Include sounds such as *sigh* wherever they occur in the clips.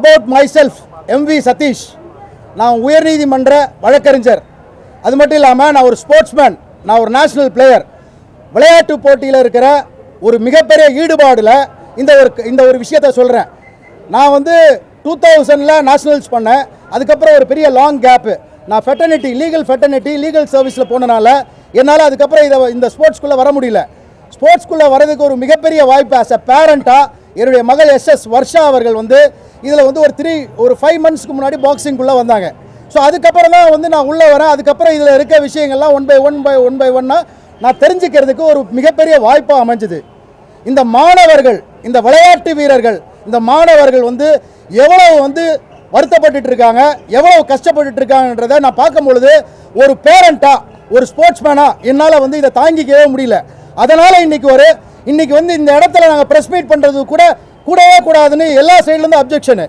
About myself MV Satish நான் உயர்நீதிமன்ற வழக்கறிஞர். அது மட்டும் இல்லாமல் நான் ஒரு ஸ்போர்ட்ஸ்மேன் நான் ஒரு நேஷனல் பிளேயர் விளையாட்டு போட்டியில் இருக்கிற ஒரு மிகப்பெரிய ஈடுபாடில் இந்த ஒரு இந்த ஒரு விஷயத்த சொல்கிறேன் நான் வந்து டூ தௌசண்டில் நேஷனல்ஸ் பண்ணேன். அதுக்கப்புறம் ஒரு பெரிய லாங் கேப்பு நான் ஃபெட்டர்னிட்டி லீகல் ஃபெட்டர்னிட்டி லீகல் சர்வீஸில் போனனால என்னால் அதுக்கப்புறம் இதை இந்த ஸ்போர்ட்ஸ்குள்ளே வர முடியல. ஸ்போர்ட்ஸ்குள்ளே வரதுக்கு ஒரு மிகப்பெரிய வாய்ப்பு ஆஸ் அ பேரண்ட்டாக என்னுடைய மகள் எஸ்எஸ் வர்ஷா அவர்கள் வந்து இதில் வந்து ஒரு த்ரீ ஒரு ஃபைவ் மந்த்ஸ்க்கு முன்னாடி பாக்ஸிங்குள்ளே வந்தாங்க. ஸோ அதுக்கப்புறம் தான் வந்து நான் உள்ளே வரேன். அதுக்கப்புறம் இதில் இருக்க விஷயங்கள்லாம் one by one by one by ஒன்னாக நான் தெரிஞ்சுக்கிறதுக்கு ஒரு மிகப்பெரிய வாய்ப்பாக அமைஞ்சுது. இந்த மாணவர்கள் இந்த விளையாட்டு வீரர்கள் இந்த மாணவர்கள் வந்து எவ்வளவு வந்து வருத்தப்பட்டுட்டு இருக்காங்க எவ்வளவு கஷ்டப்பட்டுட்டு இருக்காங்கன்றதை நான் பார்க்கும் பொழுது ஒரு பேரண்ட்டாக ஒரு ஸ்போர்ட்ஸ்மேனாக என்னால் வந்து இதை தாங்கிக்கவே முடியல. அதனால் இன்றைக்கி ஒரு இன்றைக்கி வந்து இந்த இடத்துல நாங்கள் ப்ரெஸ் மீட் பண்ணுறது கூட கூடவே கூடாதுன்னு எல்லா சைட்லேருந்து அப்ஜெக்ஷனு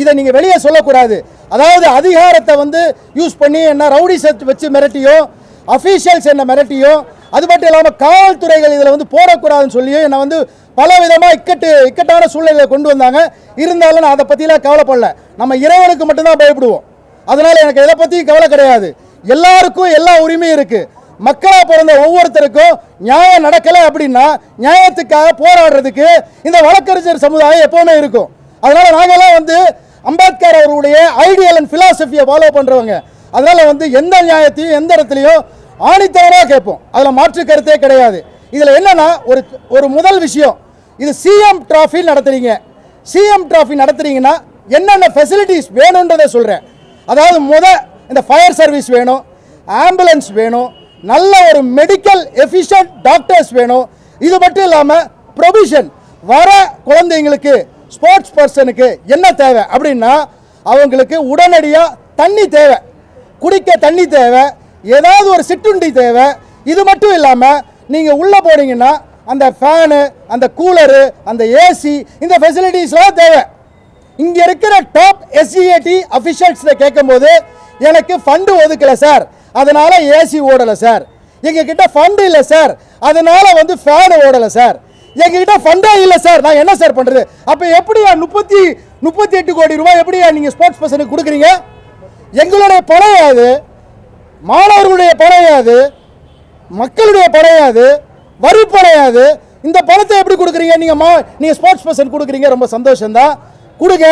இதை நீங்கள் வெளியே சொல்லக்கூடாது. அதாவது அதிகாரத்தை வந்து யூஸ் பண்ணி என்ன ரவுடி செட் வச்சு மிரட்டியோ அஃபீஷியல்ஸ் என்ன மிரட்டியோ அது மட்டும் இல்லாமல் காவல்துறைகள் இதில் வந்து போடக்கூடாதுன்னு சொல்லியும் என்னை வந்து பல விதமாக இக்கட்டு இக்கட்டான சூழ்நிலையை கொண்டு வந்தாங்க. இருந்தாலும் நான் அதை பற்றிலாம் கவலைப்படல. நம்ம இறைவனுக்கு மட்டும்தான் பயப்படுவோம். அதனால் எனக்கு எதை பற்றியும் கவலை கிடையாது. எல்லாருக்கும் எல்லா உரிமையும் இருக்குது மக்களாக பிறந்த ஒவ்வொருத்தருக்கும் நியாயம் நடக்கலை அப்படின்னா நியாயத்துக்காக போராடுறதுக்கு இந்த வழக்கறிஞர் சமுதாயம் எப்போவுமே இருக்கும். அதனால் நாங்கள்லாம் வந்து அம்பேத்கர் அவருடைய ஐடியல் அண்ட் ஃபிலாசபியை ஃபாலோ பண்ணுறவங்க அதனால் வந்து எந்த நியாயத்தையும் எந்த இடத்துலையும் ஆணித்தவராக கேட்போம். அதில் மாற்று கருத்தே கிடையாது. இதில் என்னென்னா ஒரு ஒரு முதல் விஷயம். இது சிஎம் ட்ராஃபி நடத்துறீங்க. சிஎம் ட்ராஃபி நடத்துறீங்கன்னா என்னென்ன ஃபெசிலிட்டிஸ் வேணுன்றதை சொல்கிறேன் அதாவது முத இந்த ஃபயர் சர்வீஸ் வேணும் ஆம்புலன்ஸ் வேணும் நல்ல ஒரு மெடிக்கல் எஃபிஷியன்ட் டாக்டர்ஸ் வேணும். இது மட்டும் இல்லாமல் ப்ரொவிஷன் வர குழந்தைங்களுக்கு ஸ்போர்ட்ஸ் பர்சனுக்கு என்ன தேவை? அப்படின்னா அவங்களுக்கு உடனடியாக தண்ணி தேவை. குடிக்க தண்ணி தேவை. ஏதாவது ஒரு சிற்றுண்டி தேவை. இது மட்டும் இல்லாமல் நீங்கள் உள்ளே போனீங்கன்னா அந்த ஃபேனு அந்த கூலரு அந்த ஏசி இந்த ஃபெசிலிட்டிஸ்லாம் தேவை. இங்கே இருக்கிற டாப் எஸ்சிஏடி அஃபிஷியல்ஸில் கேட்கும்போது எனக்கு ஃபண்டு ஒதுக்கலை சார் அதனால் ஏசி ஓடலை சார் எங்ககிட்ட ஃபண்டு இல்லை சார் அதனால் வந்து ஃபேன் ஓடலை சார் எங்ககிட்ட ஃபண்டே இல்லை சார் நான் என்ன சார் பண்ணுறது அப்போ எப்படியா முப்பத்தி முப்பத்தி எட்டு கோடி ரூபாய் எப்படியா நீங்கள் ஸ்போர்ட்ஸ் பர்சனுக்கு கொடுக்குறீங்க? எங்களுடைய பணம் அது மாணவர்களுடைய பணம் அது மக்களுடைய பணம் அது வரி பணம் அது இந்த பணத்தை எப்படி கொடுக்குறீங்க? நீங்கள் மா நீங்கள் ஸ்போர்ட்ஸ் பர்சன் கொடுக்குறீங்க. ரொம்ப சந்தோஷம்தான். கொடுங்க.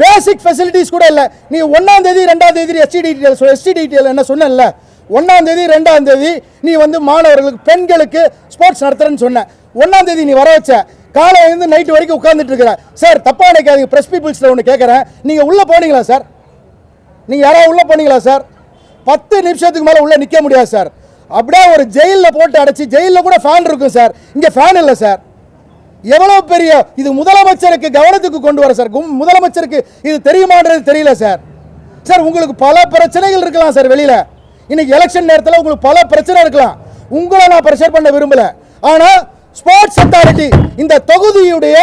பேசிக் ஃபெசிலிட்டிஸ் கூட இல்லை. நீ ஒன்றாம் தேதி ரெண்டாம் தேதி எஸ்டி டீட்டெயில் எஸ்டி டீட்டெயில் என்ன சொன்னேன்ல? ஒன்றாம் தேதி ரெண்டாம் தேதி நீ வந்து மாணவர்களுக்கு பெண்களுக்கு ஸ்போர்ட்ஸ் நடத்துறேன்னு சொன்ன. ஒன்றாம் தேதி நீ வர வச்ச. காலையிலேருந்து நைட்டு வரைக்கும் உட்காந்துட்டு இருக்கிற. சார் தப்பாக நினைக்காதீங்க. ப்ரெஸ் பீப்புள்ஸில் ஒன்று கேட்குறேன் நீங்கள் உள்ளே போனீங்களா சார் நீங்கள் யாராவது உள்ளே போனீங்களா சார் பத்து நிமிஷத்துக்கு மேலே உள்ளே நிற்க முடியாது சார் அப்படியே ஒரு ஜெயிலில் போட்டு அடைச்சி ஜெயிலில் கூட ஃபேன் இருக்கும் சார் இங்கே ஃபேன் இல்லை சார் எவ்வளோ பெரிய இது முதலமைச்சருக்கு கவனத்துக்கு கொண்டு வர சார். கும்- முதலமைச்சருக்கு இது தெரியுமான்றது தெரியல சார். சார் உங்களுக்கு பல பிரச்சனைகள் இருக்கலாம் சார் வெளியில். இன்னைக்கு எலெக்ஷன் நேரத்தில் உங்களுக்கு பல பிரச்சனை இருக்கலாம். உங்களை நான் ப்ரெஷர் பண்ண விரும்பல. ஆனால் ஸ்போர்ட்ஸ் அத்தாரிட்டி இந்த தொகுதியுடைய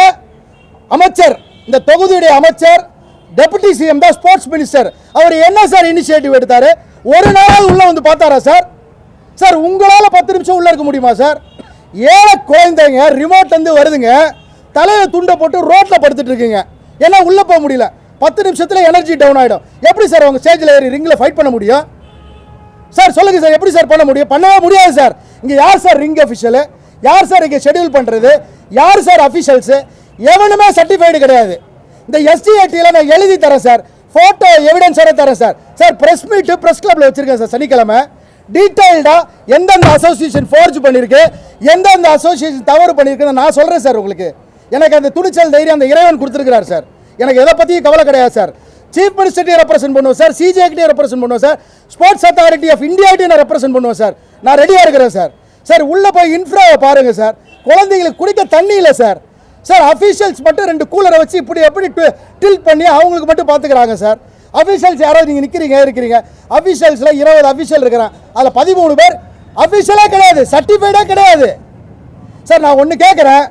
அமைச்சர் இந்த தொகுதியுடைய அமைச்சர் டெபுட்டி சிஎம் தான் ஸ்போர்ட்ஸ் மினிஸ்டர் அவர் என்ன சார் இனிஷியேட்டிவ் எடுத்தார்? ஒரு நாள் உள்ள வந்து பார்த்தாரா சார்? சார் உங்களால் பத்து நிமிஷம் உள்ள இருக்க முடியுமா சார்? ஏழை குழந்தைங்க ரிமோட் வந்து வருதுங்க. தலையை துண்டை போட்டு ரோட்டில் படுத்துட்டு இருக்குங்க. ஏன்னா உள்ளே போக முடியல. பத்து நிமிஷத்தில் எனர்ஜி டவுன் ஆகிடும் எப்படி சார் அவங்க ஸ்டேஜில் ஏறி ரிங்கில் ஃபைட் பண்ண முடியும்? சார் சொல்லுங்க சார் எப்படி சார் பண்ண முடியும்? பண்ணவே முடியாது சார் இங்கே யார் சார் ரிங் அஃபிஷியலு யார் சார் இங்கே ஷெட்யூல் பண்ணுறது யார் சார் அஃபிஷியல்ஸு எவனுமே சர்டிஃபைடு கிடையாது. இந்த எஸ்டிஐடியில் நான் எழுதி தரேன் சார் ஃபோட்டோ எவிடன்ஸோட தரேன் sir sir press meet press கிளப்பில் வச்சுருக்கேன் சார் சனிக்கிழமை. டீட்டெயில்டாக எந்தெந்த அசோசியேஷன் ஃபோர்ஜ் பண்ணியிருக்கு எந்தெந்த அசோசியேஷன் தவறு பண்ணியிருக்குன்னு நான் சொல்கிறேன் சார் உங்களுக்கு. எனக்கு அந்த துணிச்சல் தைரியம் அந்த இறைவன் கொடுத்துருக்கிறார் சார். எனக்கு எதை பற்றியும் கவலை கிடையாது சார். சீஃப் மினிஸ்டர்ட்டையும் ரெப்ரசென்ட் பண்ணுவோம் சார் சிஜேக்கிட்டையும் ரெப்ரசென்ட் பண்ணுவோம் சார் ஸ்போர்ட்ஸ் அத்தாரிட்டி ஆஃப் இந்தியாட்டையும் நான் ரெப்ரசென்ட் பண்ணுவோம் சார். நான் ரெடியாக இருக்கிறேன் சார். சார் உள்ளே போய் இன்ஃப்ராவை பாருங்கள் சார். குழந்தைங்களுக்கு குடிக்க தண்ணி இல்லை சார். சார் அஃபீஷியல்ஸ் மட்டும் ரெண்டு கூலரை வச்சு இப்படி எப்படி டில்ட் பண்ணி அவங்களுக்கு மட்டும் பார்த்துக்கிறாங்க சார். அஃபீஷியல்ஸ் யாராவது நீங்கள் நிற்கிறீங்க இருக்கிறீங்க அஃபீஷியல்ஸில் இருபது அஃபீஷியல் இருக்கிறான். அதில் பதிமூணு பேர் அஃபீஷியலாக கிடையாது சர்டிஃபைடாக கிடையாது. சார் நான் ஒன்று கேட்குறேன்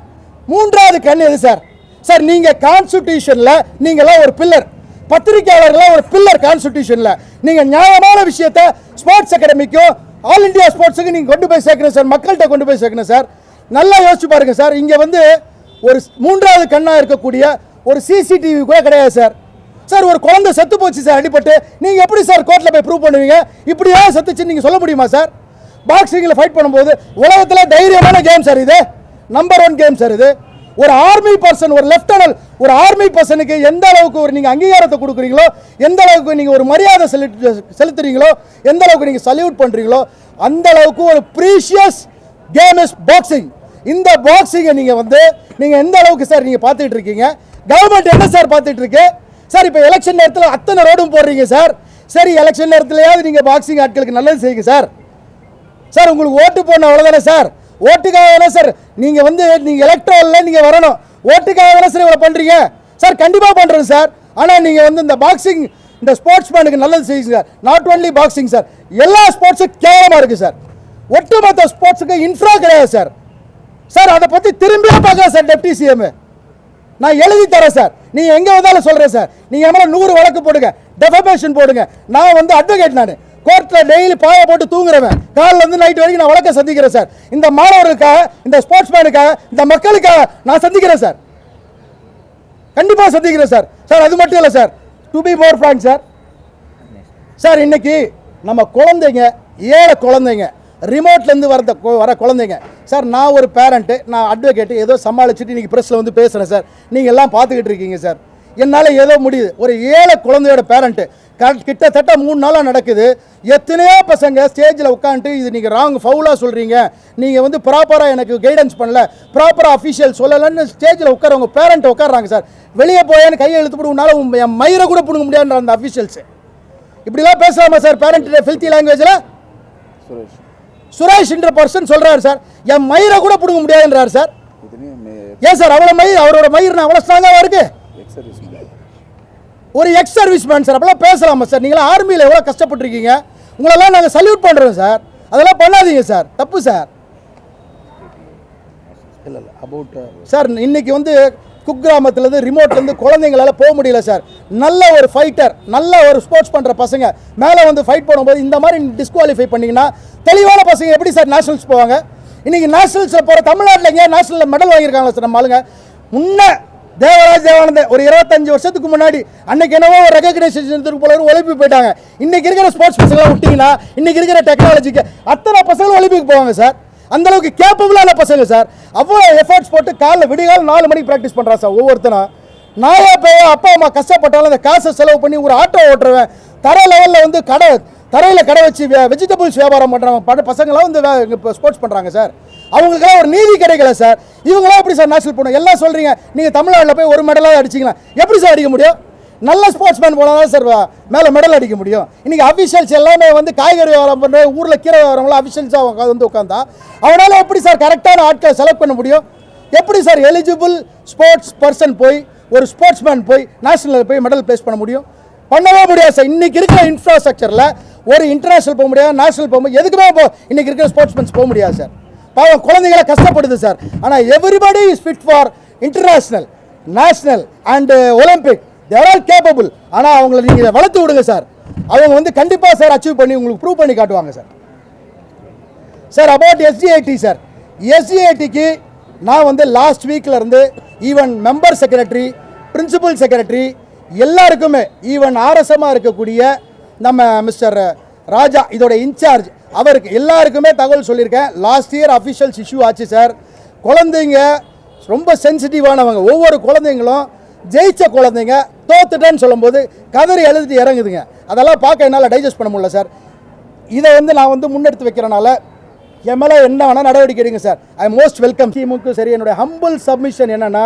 மூன்றாவது கண் எது சார்? சார் நீங்கள் கான்ஸ்டியூஷனில் நீங்களாம் ஒரு பில்லர் பத்திரிகையாளர்களாக ஒரு பில்லர் கான்ஸ்டியூஷனில் நீங்கள் நியாயமான விஷயத்தை ஸ்போர்ட்ஸ் அகாடமிக்கும் ஆல் இந்தியா ஸ்போர்ட்ஸுக்கு நீங்கள் கொண்டு போய் சேர்க்கணும் சார். மக்கள்கிட்ட கொண்டு போய் சேர்க்கணும் சார். நல்லா யோசிச்சு பாருங்கள் சார். இங்கே வந்து ஒரு மூன்றாவது கண்ணாக இருக்கக்கூடிய ஒரு சிசிடிவி கூட கிடையாது சார். சார் ஒரு குழந்தை செத்து போச்சு சார் அடிபட்டு. நீங்கள் எப்படி சார் கோர்ட்டில் போய் ப்ரூவ் பண்ணுவீங்க? இப்படியா செத்துச்சுன்னு நீங்கள் சொல்ல முடியுமா சார்? பாக்ஸிங்கில் ஃபைட் பண்ணும்போது உலகத்தில் தைரியமான கேம் சார் இது. நம்பர் ஒன் கேம் சார் இது. ஒரு ஆர்மி பர்சன் ஒரு லெப்டினல் ஒரு ஆர்மி பர்சனுக்கு எந்த அளவுக்கு ஒரு நீங்கள் அங்கீகாரத்தை கொடுக்குறீங்களோ எந்த அளவுக்கு நீங்கள் ஒரு மரியாதை செலுத்து செலுத்துறீங்களோ எந்த அளவுக்கு நீங்கள் சல்யூட் பண்ணுறீங்களோ அந்த அளவுக்கு ஒரு ப்ரீஷியஸ் கேம் இஸ் பாக்ஸிங் இந்த பாக்ஸிங்கை நீங்கள் வந்து நீங்கள் எந்த அளவுக்கு சார் நீங்கள் பார்த்துட்டு இருக்கீங்க? கவர்மெண்ட் என்ன சார் பார்த்துட்டு இருக்கு? சார் இப்போ எலெக்ஷன் நேரத்தில் அத்தனை ரோடும் போடுறீங்க சார். சரி எலெக்ஷன் நேரத்துலையாவது நீங்கள் பாக்ஸிங் ஆட்களுக்கு நல்லது செய்யுங்க சார். சார் உங்களுக்கு ஓட்டு போடணும் அவ்வளோதானே சார்? ஓட்டுக்காக வேணா சார் நீங்கள் வந்து நீங்கள் எலக்ட்ரலில் நீங்கள் வரணும். ஓட்டுக்காக வேணா சார் இவ்வளோ பண்ணுறீங்க சார் கண்டிப்பாக பண்ணுறேன் சார். ஆனால் நீங்கள் வந்து இந்த பாக்ஸிங் இந்த ஸ்போர்ட்ஸ் மேனுக்கு நல்லது செய்யுங்க sir. Not only boxing sir எல்லா ஸ்போர்ட்ஸும் கேவலமாக இருக்குது சார். ஒட்டுமொத்த ஸ்போர்ட்ஸுக்கு இன்ஃப்ரா கிடையாது சார். சார் அதை பற்றி திரும்பியே பார்க்கலாம் சார் டெப்டி சிஎம் நான் எழுதி தரேன் சார். நீங்கள் எங்கே வந்தாலும் சொல்கிறேன் சார். நீங்கள் என் மேலே நூறு வழக்கு போடுங்க. டெஃபமேஷன் போடுங்க. நான் வந்து அட்வொகேட் நான். கோர்ட்டில் டெய்லி பாய போட்டு தூங்குறவன். காலைல வந்து நைட் வரைக்கும் நான் வழக்க சந்திக்கிறேன் சார். இந்த மாணவர்களுக்காக இந்த ஸ்போர்ட்ஸ் மேனுக்காக இந்த மக்களுக்காக நான் சந்திக்கிறேன் சார். கண்டிப்பாக சந்திக்கிறேன் சார். சார் அது மட்டும் இல்லை sir. To be more frank sir. Sir இன்னைக்கு நம்ம குழந்தைங்க ஏழை குழந்தைங்க ரிமோட்லேருந்து வரத வர குழந்தைங்க. சார் நான் ஒரு பேரண்ட்டு நான் அட்வொகேட்டு ஏதோ சமாளிச்சுட்டு இன்றைக்கி ப்ரெஸ்ஸில் வந்து பேசுகிறேன் சார். நீங்கள் எல்லாம் பார்த்துக்கிட்டு இருக்கீங்க சார். என்னால் ஏதோ முடியுது. ஒரு ஏழை குழந்தையோட பேரண்ட்டு கரெக்ட் கிட்டத்தட்ட மூணு நாளாக நடக்குது. எத்தனையோ பசங்க ஸ்டேஜில் உட்காந்துட்டு இது நீங்கள் ராங் ஃபவுலாக சொல்கிறீங்க நீங்கள் வந்து ப்ராப்பராக எனக்கு கைடன்ஸ் பண்ணல. ப்ராப்பராக அஃபிஷியல் சொல்லலைன்னு ஸ்டேஜில் உட்காரவங்க பேரண்ட் உட்காடுறாங்க சார். வெளியே போயேன்னு கையை இழுத்து போட்டு என் மயிரை கூட பிடுங்க முடியாதுன்ற அந்த அஃபிஷியல்ஸு இப்படிலாம் பேசலாமா சார் பேரண்ட்டு ஃபில்த்தி லாங்குவேஜில் சுரேஷ். சுரேஷ்ன்ற பர்சன் சொல்றாரு சார். என் மயிரை கூட பிடுங்க முடியாதுன்றாரு சார். ஏன் சார் அவ்வளோ மயிர் அவரோட மயிர் அவ்வளோ ஸ்ட்ராங்காக இருக்கு? ஒரு எக்ஸ் சர்வீஸ் மேன் சார் அப்பெல்லாம் பேசலாமா சார்? நீங்களாம் ஆர்மியில் எவ்வளோ கஷ்டப்பட்டிருக்கீங்க? உங்களெல்லாம் நாங்கள் சல்யூட் பண்ணுறோம் சார். அதெல்லாம் பண்ணாதீங்க சார். தப்பு சார். இல்லை இல்லை அபவுட் சார் இன்னைக்கு வந்து குக்கிராமத்துலேருந்து ரிமோட்லேருந்து குழந்தைங்களால போக முடியல சார். நல்ல ஒரு ஃபைட்டர் நல்ல ஒரு ஸ்போர்ட்ஸ் பண்ணுற பசங்க. மேலே வந்து ஃபைட் பண்ணும்போது இந்த மாதிரி டிஸ்குவாலிஃபை பண்ணிங்கன்னா தெளிவான பசங்க எப்படி சார் நேஷனல்ஸ் போவாங்க? இன்றைக்கி நேஷனல்ஸில் போகிற தமிழ்நாட்டில் எங்கேயா நேஷனலில் மெடல் வாங்கியிருக்காங்களா சார் நம்ம ஆளுங்க? முன்ன தேவராஜ் தேவானந்தன் ஒரு இருபத்தஞ்சு வருஷத்துக்கு முன்னாடி அன்னைக்கு என்னவோ ஒரு ரெகக்னைசேஷன் போல ஒலிம்பிக் போயிட்டாங்க. இன்னைக்கு இருக்கிற ஸ்போர்ட்ஸ் பசங்களாம் விட்டீங்கன்னா இன்னைக்கு இருக்கிற டெக்னாலஜிக்கு அத்தனை பசங்களும் ஒலிம்பிக் போவாங்க சார். அந்த அளவுக்கு கேப்பபிளான பசங்க சார். அவ்வளோ எஃபர்ட்ஸ் போட்டு காலைல விடிகால் நாலு மணிக்கு ப்ராக்டிஸ் பண்ணுறான் சார் ஒவ்வொருத்தனா. நாயா பேயா அப்பா அம்மா கஷ்டப்பட்டாலும் அந்த காசை செலவு பண்ணி ஒரு ஆட்டோ ஓட்டுறவன் தர லெவலில் வந்து கடை தரையில் கடை வச்சு வெஜிடபிள்ஸ் வியாபாரம் பண்ணுறவங்க பட பசங்களாம் வந்து இப்போ ஸ்போர்ட்ஸ் பண்ணுறாங்க சார். அவங்களுக்கெல்லாம் ஒரு நீதி கிடைக்கல சார். இவங்களாம் எப்படி சார் நேஷனல் போகணும் எல்லாம் சொல்கிறீங்க நீங்கள் தமிழ்நாட்டில் போய் ஒரு மெடலாக அடிச்சிங்களா எப்படி சார் அடிக்க முடியும்? நல்ல ஸ்போர்ட்ஸ்மேன் போனால் தான் சார் மேலே மெடல் அடிக்க முடியும். இன்றைக்கி அஃபிஷியல்ஸ் எல்லாமே வந்து காய்கறி வியாபாரம் பண்ணுற ஊரில் கீரை வியாபாரம்லாம் அஃபிஷியல்ஸாக வந்து உட்காந்தா அவனால் எப்படி சார் கரெக்டான ஆட்களை செலக்ட் பண்ண முடியும்? எப்படி சார் எலிஜிபிள் ஸ்போர்ட்ஸ் பர்சன் போய் ஒரு ஸ்போர்ட்ஸ்மேன் போய் நேஷனலில் போய் மெடல் ப்ளேஸ் பண்ண முடியும்? பண்ணவே முடியாது சார் இன்றைக்கி இருக்கிற இன்ஃப்ராஸ்ட்ரக்சரில் ஒரு இன்டர்நேஷ்னல் போக முடியாது நேஷனல் போக முடியாது எதுக்குமே போ இன்றைக்கி இருக்கிற ஸ்போர்ட்ஸ்மேன்ஸ் போக முடியாது சார் பாவம் குழந்தைகளை கஷ்டப்படுது சார் ஆனால் everybody is fit for international national and Olympic they're all capable ஆனால் அவங்கள நீங்கள் வளர்த்து விடுங்க சார் அவங்க வந்து கண்டிப்பாக சார் அச்சீவ் பண்ணி உங்களுக்கு ப்ரூவ் பண்ணி காட்டுவாங்க sir sir about STID sir எஸ்டிஐடிக்கு நான் வந்து லாஸ்ட் வீக்கில் இருந்து even member secretary principal secretary எல்லாருக்குமே ஈவன் ஆர்எஸ்எம்மாக இருக்கக்கூடிய நம்ம மிஸ்டர் ராஜா இதோட இன்சார்ஜ் அவருக்கு எல்லாருக்குமே தகவல் சொல்லியிருக்கேன். லாஸ்ட் இயர் அஃபிஷியல்ஸ் இஷ்யூ ஆச்சு சார் குழந்தைங்க ரொம்ப சென்சிட்டிவானவங்க ஒவ்வொரு குழந்தைங்களும் ஜெயித்த குழந்தைங்க தோத்துட்டேன்னு சொல்லும்போது கதறி எழுதிட்டு இறங்குதுங்க. அதெல்லாம் பார்க்க என்னால் டைஜஸ்ட் பண்ண முடியல சார் இதை வந்து நான் வந்து முன்னெடுத்து வைக்கிறனால என் மேலே என்ன வேணால் நடவடிக்கை எடுங்க sir I most welcome DMK சரி என்னுடைய ஹம்பிள் சப்மிஷன் என்னென்னா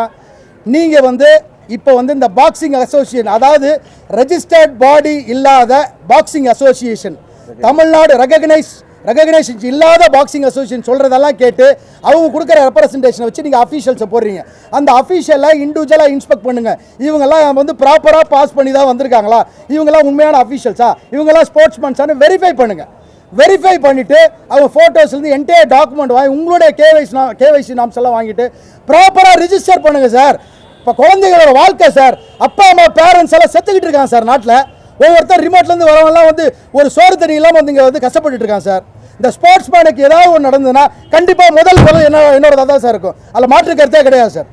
நீங்கள் வந்து இப்போ வந்து இந்த பாக்ஸிங் அசோசியேஷன் அதாவது ரெஜிஸ்டர்ட் பாடி இல்லாத boxing association Tamil Nadu recognise recognition இல்லாத பாக்ஸிங் அசோசியேஷன் சொல்கிறதெல்லாம் கேட்டு அவங்க கொடுக்குற ரெப்ரசன்டேஷனை வச்சு நீங்கள் அஃபீஷியல்ஸை போடுறீங்க. அந்த அஃபீஷியலை இண்டிவிஜுவலாக இன்ஸ்பெக்ட் பண்ணுங்கள் இவங்கெல்லாம் வந்து ப்ராப்பராக பாஸ் பண்ணி தான் வந்திருக்காங்களா? இவங்கெல்லாம் உண்மையான அஃபீஷியல்ஸா இவங்கெல்லாம் ஸ்போர்ட்ஸ்மேன்ஸானு வெரிஃபை பண்ணுங்கள் வெரிஃபை பண்ணிவிட்டு அவங்க ஃபோட்டோஸ்லேருந்து என்டையர் டாக்குமெண்ட் வாங்கி உங்களுடைய கேவைசி நான் கேவைசி நாம்ஸ் எல்லாம் வாங்கிட்டு ப்ராப்பராக ரிஜிஸ்டர் பண்ணுங்கள் சார் இப்போ குழந்தைகளோட வாழ்க்கை சார் அப்பா அம்மா பேரண்ட்ஸ் எல்லாம் செத்துக்கிட்டு இருக்காங்க சார் நாட்டில். ஒவ்வொருத்தர் ரிமோட்லேருந்து வரவெல்லாம் வந்து ஒரு சோறு தண்ணி இல்லாமல் வந்து இங்கே வந்து கஷ்டப்பட்டு இருக்கான் சார். இந்த ஸ்போர்ட்ஸ் மேனுக்கு ஏதாவது ஒன்று நடந்ததுன்னா கண்டிப்பாக முதல் குரல் என்ன என்னோட தான் சார் இருக்கும். அதில் மாற்று கருத்தே கிடையாது சார்.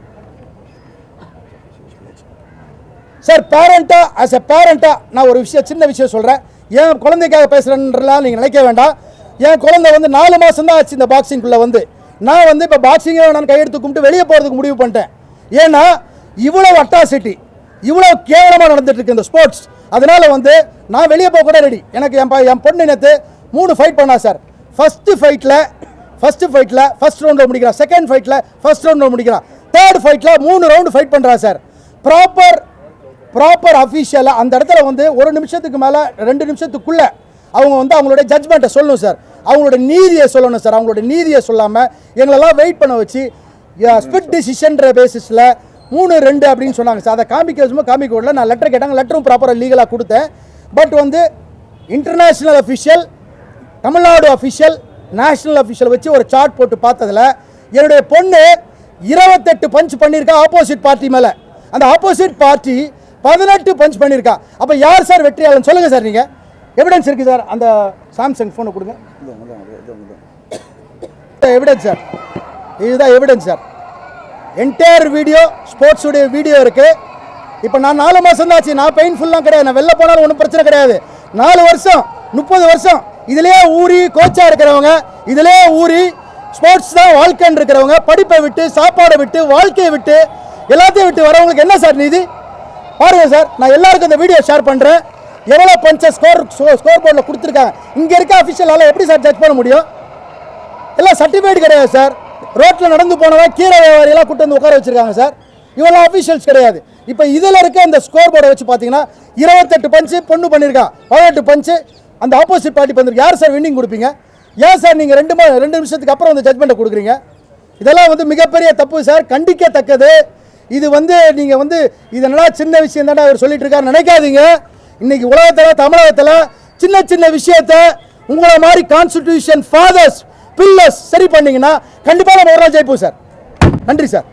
சார் பேரண்ட்டாக ஆஸ் எ பேரண்ட்டாக நான் ஒரு விஷயம் சின்ன விஷயம் சொல்கிறேன் என் குழந்தைக்காக பேசுகிறேன்றலாம் நீங்கள் நினைக்க வேண்டாம். என் குழந்தை வந்து நாலு மாதம் தான் ஆச்சு இந்த பாக்ஸிங்குள்ளே வந்து. நான் வந்து இப்போ பாக்ஸிங்கை நான் கையெடுத்து கும்பிட்டு வெளியே போகிறதுக்கு முடிவு பண்ணிட்டேன். ஏன்னா இவ்வளோ அட்டாசிட்டி இவ்வளோ கேவலமாக நடந்துட்டு இருக்கு இந்த ஸ்போர்ட்ஸ் அதனால் வந்து நான் வெளியே போக கூட ரெடி எனக்கு என் ப- என் பொண்ணு நேற்று மூணு ஃபைட் பண்ணா சார் ஃபஸ்ட்டு ஃபைட்டில் ஃபஸ்ட்டு ஃபைட்டில் ஃபஸ்ட் ரவுண்டில் முடிக்கிறான் செகண்ட் ஃபைட்டில் ஃபஸ்ட் ரவுண்டில் முடிக்கிறான் தேர்ட் ஃபைட்டில் மூணு ரவுண்டு ஃபைட் பண்ணுறா சார் ப்ராப்பர் ப்ராப்பர் அஃபீஷியலாக அந்த இடத்துல வந்து ஒரு நிமிஷத்துக்கு மேலே ரெண்டு நிமிஷத்துக்குள்ளே அவங்க வந்து அவங்களுடைய ஜட்ஜ்மெண்ட்டை சொல்லணும் சார் அவங்களோட நீதியை சொல்லணும் சார் அவங்களோட நீதியை சொல்லாமல் எங்களெல்லாம் வெயிட் பண்ண வச்சு ஸ்பிட் டிசிஷன்ற பேசிஸில் மூணு ரெண்டு அப்படின்னு சொன்னாங்க. சார் அதை காமிக்க வச்சுமோ காமிக்க விடல. நான் லெட்டர் கேட்டாங்க. லெட்டரும் ப்ராப்பராக லீகலாக கொடுத்தேன். பட் வந்து international official Tamil Nadu official national official வச்சு ஒரு சார்ட் போட்டு பார்த்ததுல என்னுடைய பொண்ணு இருபத்தெட்டு பஞ்ச் பண்ணியிருக்கா ஆப்போசிட் பார்ட்டி மேலே. அந்த ஆப்போசிட் பார்ட்டி பதினெட்டு பஞ்ச் பண்ணியிருக்கா அப்போ யார் சார் வெற்றியாளன்? சொல்லுங்கள் சார் நீங்கள் எவிடன்ஸ் இருக்குது சார். அந்த சாம்சங் ஃபோனை கொடுங்க. Evidence *coughs* sir. இதுதான் எவிடன்ஸ் சார். என்டையர் வீடியோ ஸ்போர்ட்ஸுடைய வீடியோ இருக்குது இப்போ நான் நாலு மாதம் ஆச்சு நான் பெயின்ஃபுல்லாம் கிடையாது. நான் வெளில போனாலும் ஒன்றும் பிரச்சனை கிடையாது. நாலு வருஷம் முப்பது வருஷம் இதுலயே ஊறி கோச்சாக இருக்கிறவங்க இதிலேயே ஊறி ஸ்போர்ட்ஸ் தான் வாழ்க்கைன்னு இருக்கிறவங்க படிப்பை விட்டு சாப்பாடை விட்டு வாழ்க்கையை விட்டு எல்லாத்தையும் விட்டு வரவங்களுக்கு என்ன சார் நீதி? பாருங்கள் சார் நான் எல்லாருக்கும் இந்த வீடியோ ஷேர் பண்ணுறேன் எவ்வளோ பஞ்ச ஸ்கோர் ஸ்கோர் போர்டில் கொடுத்துருக்காங்க. இங்கே இருக்க அஃபிஷியலால் எப்படி சார் ஜட்ஜ் பண்ண முடியும்? எல்லாம் சர்டிஃபிகேட் கிடையாது சார். ரோட்டில் நடந்து போனவன் கீரை வியாபாரியெல்லாம் கூட்டு வந்து உட்கார வச்சிருக்காங்க சார். இவெல்லாம் அஃபிஷியல்ஸ் கிடையாது. இப்போ இதில் இருக்க அந்த ஸ்கோர் போர்டை வச்சு பார்த்தீங்கன்னா இருபத்தெட்டு பஞ்சு பொண்ணு பண்ணியிருக்கான் பதினெட்டு பஞ்சு அந்த ஆப்போசிட் பார்ட்டி பண்ணிருக்கு. யார் சார் வின்னிங் கொடுப்பீங்க? ஏன் சார் நீங்கள் ரெண்டு மா ரெண்டு நிமிஷத்துக்கு அப்புறம் வந்து ஜட்மெண்ட்டை கொடுக்குறீங்க? இதெல்லாம் வந்து மிகப்பெரிய தப்பு சார். கண்டிக்கத்தக்கது. இது வந்து நீங்கள் வந்து இது சின்ன விஷயம் தானே அவர் சொல்லிட்டு இருக்காரு நினைக்காதீங்க. இன்னைக்கு உலகத்தில் தமிழகத்தில் சின்ன சின்ன விஷயத்த உங்களை மாதிரி கான்ஸ்டிடியூஷன் ஃபாதர்ஸ் பில்லர்ஸ் சரி பண்ணீங்கன்னா கண்டிப்பாக நம்ம ஒரு நாள் ஜெயிப்போம் சார். நன்றி சார்.